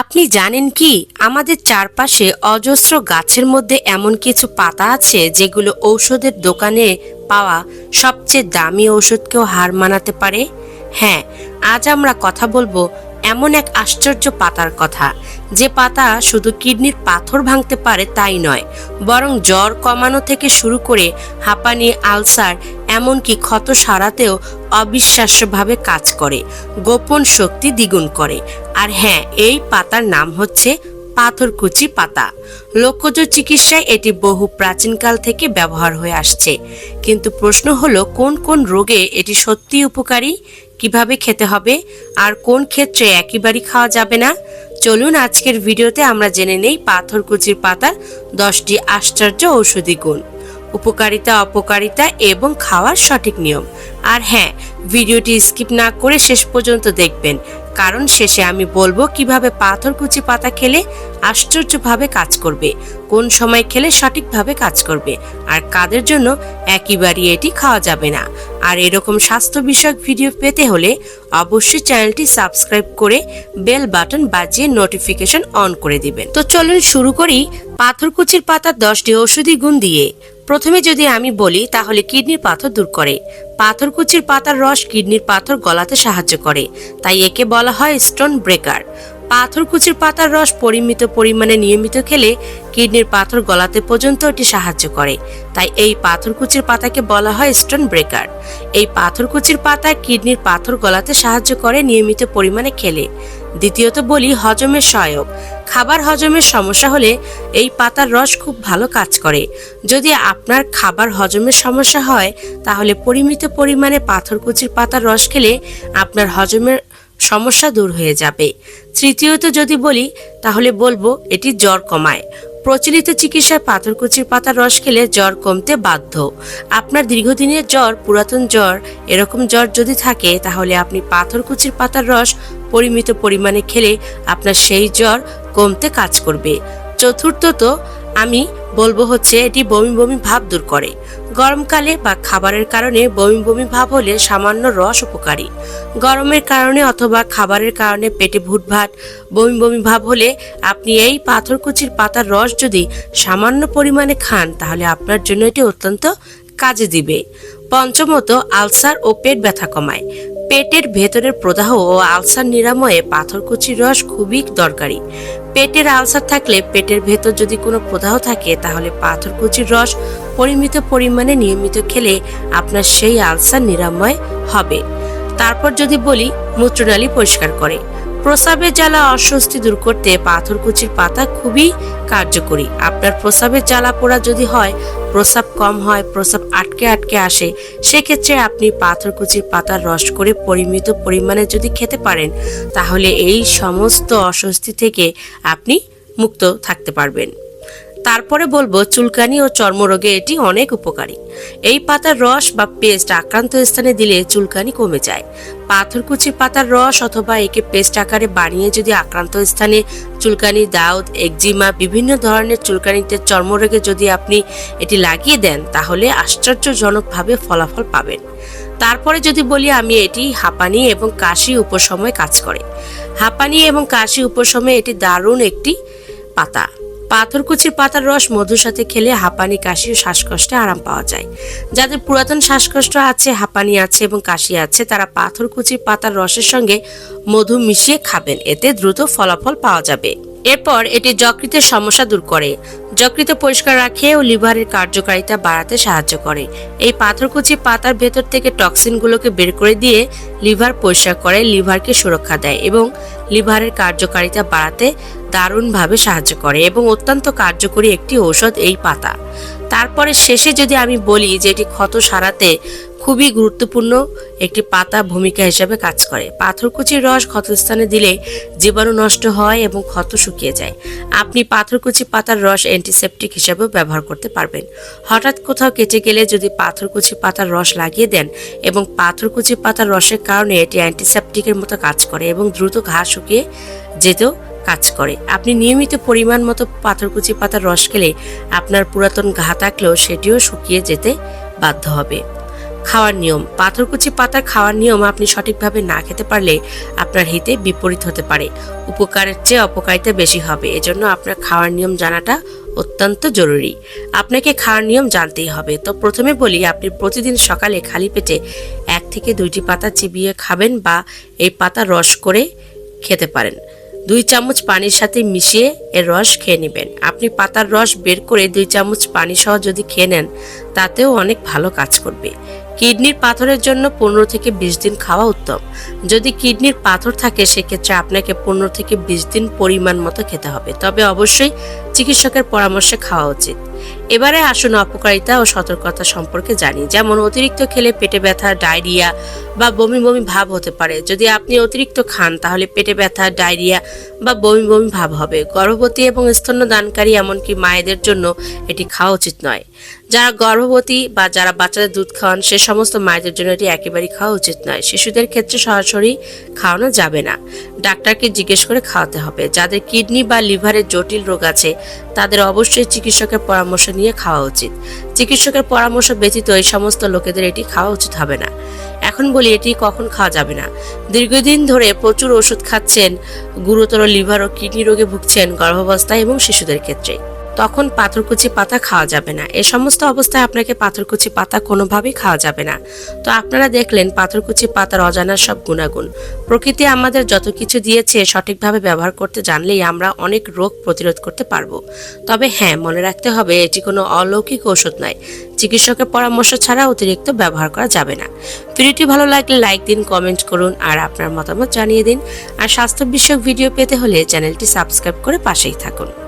আপনি জানেন কি? আমাদের চারপাশে অজস্র গাছের মধ্যে এমন কিছু পাতা আছে যেগুলো ঔষধের দোকানে পাওয়া সবচেয়ে দামি ঔষধকেও হার মানাতে পারে? হ্যাঁ আজ আমরা কথা বলব এমন এক আশ্চর্য পাতার কথা। যে পাতা শুধু কিডনির পাথর ভাঙতে পারে তাই নয়, বরং জ্বর কমানো থেকে শুরু করে হাঁপানি, আলসার এমনকি ক্ষত সারাতেও অবিশ্বাস্যভাবে কাজ করে, গোপন শক্তি দ্বিগুণ করে। আর হ্যাঁ এই পাতার নাম হচ্ছে পাথরকুচি পাতা। লোকজ চিকিৎসায় এটি বহু প্রাচীনকাল থেকে ব্যবহার হয়ে আসছে। কিন্তু প্রশ্ন হলো, কোন কোন রোগে এটি সত্যিই উপকারী? কীভাবে খেতে হবে? আর কোন ক্ষেত্রে একেবারেই খাওয়া যাবে না? চলুন আজকের ভিডিওতে আমরা জেনে নেই পাথরকুচির পাতার দশটি আশ্চর্য ঔষধি গুণ। উপকারিতা, অপকারিতা এবং খাওয়ার সঠিক নিয়ম। আর হ্যাঁ ভিডিওটি স্কিপ না করে শেষ পর্যন্ত দেখবেন। কারণ শেষে আমি বলব কীভাবে পাথরকুচি পাতা খেলে আশ্চর্যভাবে কাজ করবে, কোন সময় খেলে সঠিকভাবে কাজ করবে, আর কাদের জন্য, একেবারেই এটি খাওয়া যাবে না। আর এরকম স্বাস্থ্য বিষয়ক ভিডিও পেতে হলে অবশ্যই চ্যানেলটি সাবস্ক্রাইব করে বেল বাটন বাজিয়ে নোটিফিকেশন অন করে দিবেন। তো চলুন শুরু করি পাথরকুচির পাতার দশটি ঔষধি গুণ দিয়ে। প্রথমে যদি আমি বলি, তাহলে কিডনির পাথর দূর করে। পাথরকুচির পাতার রস কিডনির পাথর গলাতে সাহায্য করে, তাই একে বলা হয় স্টোন ব্রেকার পাথরকুচির পাতার রস পরিমিত পরিমাণে নিয়মিত খেলে কিডনির পাথর গলাতে পর্যন্ত এটি সাহায্য করে। তাই এই পাথরকুচির পাতাকে বলা হয় স্টোন ব্রেকার। এই পাথরকুচির পাতা কিডনির পাথর গলাতে সাহায্য করে নিয়মিত পরিমাণে খেলে। দ্বিতীয়ত বলি হজমের সহায়ক। খাবার হজমের সমস্যা হলে এই পাতার রস খুব ভালো কাজ করে। যদি আপনার খাবার হজমের সমস্যা হয়, তাহলে পরিমিত পরিমাণে পাথরকুচির পাতার রস খেলে আপনার হজমের সমস্যা দূর হয়ে যাবে। তৃতীয়ত যদি বলি, তাহলে বলব এটি জ্বর কমায়। প্রচলিত চিকিৎসায় পাথরকুচির পাতার রস খেলে জ্বর কমতে বাধ্য। আপনার দীর্ঘদিনের জ্বর, পুরাতন জ্বর, এরকম জ্বর যদি থাকে, তাহলে আপনি পাথরকুচির পাতার রস পরিমিত পরিমাণে খেলে আপনার সেই জ্বর কমতে কাজ করবে। চতুর্থত, আমি বলব হচ্ছে এটি বমি বমি ভাব দূর করে। গরমকালে বা খাবারের কারণে বমি বমি ভাব হলে সামান্য রস উপকারী। গরমের কারণে অথবা খাবারের কারণে পেটে ভুটভাট বমি বমি ভাব হলে আপনি এই পাথরকুচির পাতার রস যদি সামান্য পরিমাণে খান, তাহলে আপনার জন্য এটি অত্যন্ত কাজে দিবে। পঞ্চমত, আলসার ও পেট ব্যথা কমায়। পেটের ভেতরের প্রদাহ ও আলসার নিরাময়ে পাথরকুচির রস খুবই দরকারি। পেটের আলসার থাকলে পেটের ভেতর যদি কোনো প্রদাহ থাকে, তাহলে পাথরকুচির রস পরিমিত পরিমাণে নিয়মিত খেলে আপনার সেই আলসার নিরাময় হবে। তারপর যদি বলি, মূত্রনালী পরিষ্কার করে। প্রস্রাবের জ্বালা অস্বস্তি দূর করতে পাথরকুচির পাতা খুবই কার্যকরী। আপনার প্রস্রাবের জ্বালা পোড়া যদি হয় প্রস্রাব কম হয় প্রস্রাব আটকে আটকে আসে, সেক্ষেত্রে আপনি পাথরকুচির পাতার রস করে পরিমিত পরিমাণে যদি খেতে পারেন, তাহলে এই সমস্ত অস্বস্তি থেকে আপনি মুক্ত থাকতে পারবেন। তারপরে বলব, চুলকানি ও চর্মরোগে এটি অনেক উপকারী। এই পাতার রস বা পেস্ট আক্রান্ত স্থানে দিলে চুলকানি কমে যায়। পাথরকুচির পাতার রস অথবা একে পেস্ট আকারে বানিয়ে যদি আক্রান্ত স্থানে চুলকানি দাউদ একজিমা, বিভিন্ন ধরনের চুলকানিতে চর্মরোগে যদি আপনি এটি লাগিয়ে দেন, তাহলে আশ্চর্যজনকভাবে ফলাফল পাবেন। তারপরে যদি বলি, আমি এটি হাঁপানি এবং কাশি উপশময়ে কাজ করে। হাঁপানি এবং কাশি উপশমে এটি দারুণ একটি পাতা। পাথরকুচির পাতার রস মধুর সাথে খেলে হাঁপানি, কাশি ও শ্বাসকষ্টে আরাম পাওয়া যায়। যাদের পুরাতন শ্বাসকষ্ট আছে, হাঁপানি আছে এবং কাশি আছে, তারা পাথরকুচির পাতার রসের সঙ্গে মধু মিশিয়ে খাবেন। এতে দ্রুত ফলাফল পাওয়া যাবে। এরপর এটি যকৃতের সমস্যা দূর করে। যকৃত পরিষ্কার রাখে ও লিভারের কার্যকারিতা বাড়াতে সাহায্য করে। এই পাথরকুচি পাতার ভেতর থেকে টক্সিনগুলোকে বের করে দিয়ে লিভার পরিষ্কার করে, লিভারকে সুরক্ষা দেয় এবং লিভারের কার্যকারিতা বাড়াতে দারুণভাবে সাহায্য করে এবং অত্যন্ত কার্যকরী একটি ঔষধ এই পাতা। তারপরে শেষে যদি আমি বলি যে এটি ক্ষত সারাতে খুবই গুরুত্বপূর্ণ একটি পাতা ভূমিকা হিসাবে কাজ করে। পাথরকুচির রস ক্ষতস্থানে দিলে জীবাণু নষ্ট হয় এবং ক্ষত শুকিয়ে যায়। আপনি পাথরকুচি পাতার রস অ্যান্টিসেপটিক হিসাবেও ব্যবহার করতে পারবেন। হঠাৎ কোথাও কেটে গেলে যদি পাথরকুচি পাতার রস লাগিয়ে দেন এবং পাথরকুচি পাতার রসের কারণে এটি অ্যান্টিসেপটিকের মতো কাজ করে এবং দ্রুত ঘা শুকিয়ে যেতেও কাজ করে। আপনি নিয়মিত পরিমাণ মতো পাথরকুচি পাতার রস খেলে আপনার পুরাতন ঘা থাকলেও সেটিও শুকিয়ে যেতে বাধ্য হবে। খাওয়ার নিয়ম। পাথরকুচি পাতা খাওয়ার নিয়ম আপনি সঠিকভাবে না খেতে পারলে আপনার হিতে বিপরীত হতে পারে। উপকারের চেয়ে অপকারিতা বেশি হবে। এজন্য আপনার খাওয়ার নিয়ম জানাটা অত্যন্ত জরুরি। আপনাকে খাওয়ার নিয়ম জানতেই হবে। তো প্রথমে বলি, আপনি প্রতিদিন সকালে খালি পেটে এক থেকে দুইটি পাতা চিবিয়ে খাবেন বা এই পাতা রস করে খেতে পারেন। দুই চামচ পানির সাথে মিশিয়ে এর রস খেয়ে নেবেন। আপনি পাতার রস বের করে দুই চামচ পানি সহ যদি খেয়ে নেন, তাতেও অনেক ভালো কাজ করবে। কিডনির পাথরের জন্য পনেরো থেকে বিশ দিন খাওয়া উত্তম। যদি কিডনির পাথর থাকে, সেক্ষেত্রে আপনাকে পনেরো থেকে বিশ দিন পরিমাণ মতো খেতে হবে। তবে অবশ্যই চিকিৎসকের পরামর্শে খাওয়া উচিত। এবারে আসুন অপকারিতা ও সতর্কতা সম্পর্কে জানি। যেমন অতিরিক্ত খেলে পেটে ব্যথা, ডায়রিয়া বা বমি বমি ভাব হতে পারে। যদি আপনি অতিরিক্ত খান, তাহলে পেটে ব্যথা, ডায়রিয়া বা বমি বমি ভাব হবে। গর্ভবতী এবং স্তন্যদানকারী এমনকি মায়েদের জন্য এটি খাওয়া উচিত নয়। যারা গর্ভবতী বা যারা বাচ্চাদের দুধ খাওয়ান, সে সমস্ত মায়েদের জন্য এটি একেবারেই খাওয়া উচিত নয়। শিশুদের ক্ষেত্রে সরাসরি খাওয়ানো যাবে না। ডাক্তারকে জিজ্ঞেস করে খাওয়াতে হবে। যাদের কিডনি বা লিভারের জটিল রোগ আছে, তাদের অবশ্যই চিকিৎসকের পরামর্শ নিয়ে খাওয়া উচিত। চিকিৎসকের পরামর্শ ব্যতীত এই সমস্ত লোকেদের এটি খাওয়া উচিত হবে না। এখন বলি, এটি কখন খাওয়া যাবে না? দীর্ঘদিন ধরে প্রচুর ওষুধ খাচ্ছেন, গুরুতর লিভার ও কিডনি রোগে ভুগছেন গর্ভাবস্থায় এবং শিশুদের ক্ষেত্রে। তখন পাথরকুচি পাতা খাওয়া যাবে না। এ সমস্ত অবস্থায় আপনাকে পাথরকুচি পাতা কোনোভাবেই খাওয়া যাবে না। তো আপনারা দেখলেন পাথরকুচি পাতার অজানা সব গুণাগুণ। প্রকৃতি আমাদের যত কিছু দিয়েছে সঠিকভাবে ব্যবহার করতে জানলেই আমরা অনেক রোগ প্রতিরোধ করতে পারব। তবে হ্যাঁ মনে রাখতে হবে, এটি কোনো অলৌকিক ওষুধ নয়। চিকিৎসকের পরামর্শ ছাড়া অতিরিক্ত ব্যবহার করা যাবে না। ভিডিওটি ভালো লাগলে লাইক দিন, কমেন্ট করুন, আর আপনার মতামত জানিয়ে দিন। আর স্বাস্থ্য বিষয়ক ভিডিও পেতে হলে চ্যানেলটি সাবস্ক্রাইব করে পাশেই থাকুন।